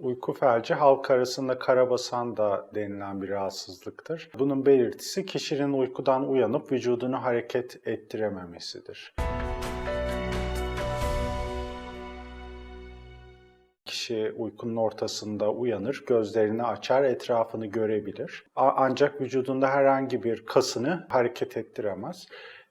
Uyku felci halk arasında karabasan da denilen bir rahatsızlıktır. Bunun belirtisi kişinin uykudan uyanıp vücudunu hareket ettirememesidir. Kişi uykunun ortasında uyanır, gözlerini açar, etrafını görebilir. Ancak vücudunda herhangi bir kasını hareket ettiremez.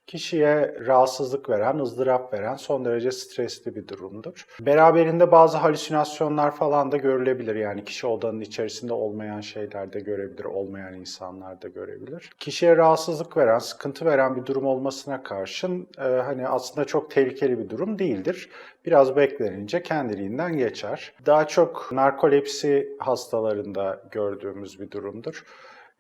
Kişiye rahatsızlık veren, ızdırap veren son derece stresli bir durumdur. Beraberinde bazı halüsinasyonlar falan da görülebilir. Yani kişi odanın içerisinde olmayan şeyler de görebilir, olmayan insanlar da görebilir. Kişiye rahatsızlık veren, sıkıntı veren bir durum olmasına karşın e, hani aslında çok tehlikeli bir durum değildir. Biraz beklenince kendiliğinden geçer. Daha çok narkolepsi hastalarında gördüğümüz bir durumdur.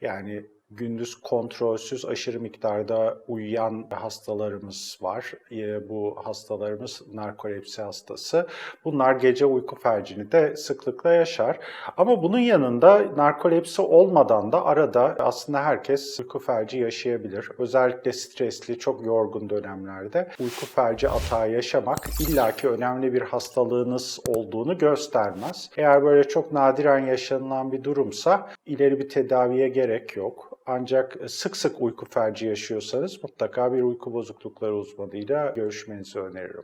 Yani gündüz kontrolsüz aşırı miktarda uyuyan hastalarımız var. Ee, Bu hastalarımız narkolepsi hastası. Bunlar gece uyku felcini de sıklıkla yaşar. Ama bunun yanında narkolepsi olmadan da arada aslında herkes uyku felci yaşayabilir. Özellikle stresli, çok yorgun dönemlerde uyku felci atağı yaşamak illaki önemli bir hastalığınız olduğunu göstermez. Eğer böyle çok nadiren yaşanılan bir durumsa ileri bir tedaviye gerek yok. Ancak sık sık uyku felci yaşıyorsanız mutlaka bir uyku bozuklukları uzmanıyla görüşmenizi öneririm.